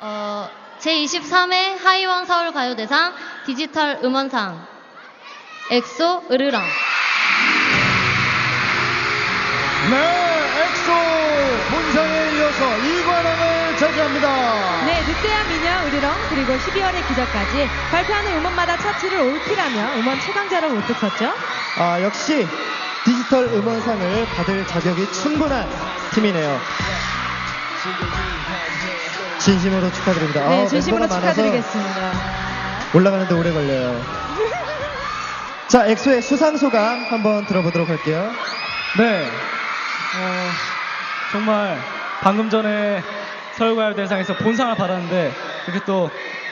어, 제23회 하이원 서울 가요대상 디지털 음원상 엑소 으르렁 네, 엑소 본상에 이어서 이관왕을 차지합니다. 네, 늑대와 미녀, 으르렁, 그리고 12월의 기적까지 발표하는 음원마다 차트를 올킬하며 음원 최강자로 우뚝섰죠. 아, 역시 디지털 음원상을 받을 자격이 충분한 팀이네요. 진심으로 축하드립니다. 네, 아, 진심으로 멤버가 많아서 축하드리겠습니다. 올라가는데 오래 걸려요. 자, 엑소의 수상 소감 한번 들어보도록 할게요. 네. 어, 정말 방금 전에 서울가요 대상에서 본상을 받았는데 이렇게 또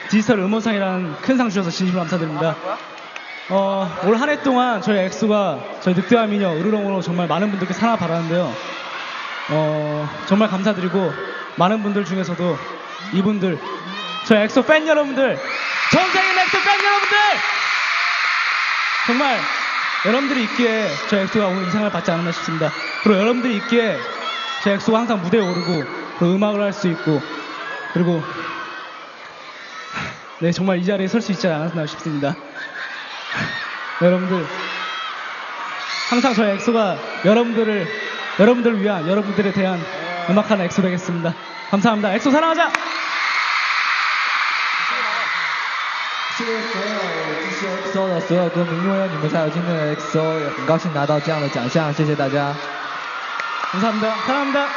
디지털 음원상이라는 큰 상 주셔서 진심으로 감사드립니다. 어, 올 한 해 동안 저희 엑소가 저희 늑대와 미녀 으르렁으로 정말 많은 분들께 사랑을 받았는데요. 어, 정말 감사드리고 많은 분들 중에서도 이분들 저희 엑소 팬 여러분들 전 세계 엑소 팬 여러분들 정말 여러분들이 있기에 저 엑소가 오늘 이 상을 받지 않았나 싶습니다. 그리고 여러분들이 있기에 저 엑소가 항상 무대에 오르고 그 음악을 할 수 있고 그리고 네 정말 이 자리에 설 수 있지 않았나 싶습니다. 네, 여러분들 항상 저희 엑소가 여러분들을 여러분들을 위한 여러분들에 대한 음악하는 엑소 되겠습니다. 감사합니다. 엑소 사랑하자. 谢谢所有支持 EXO 的所有歌迷，因为有你们才有今天的 EXO，也很高兴拿到这样的奖项，谢谢大家。 감사합니다. 사랑합니다.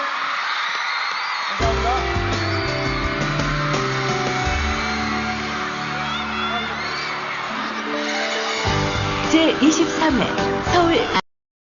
제23회 서울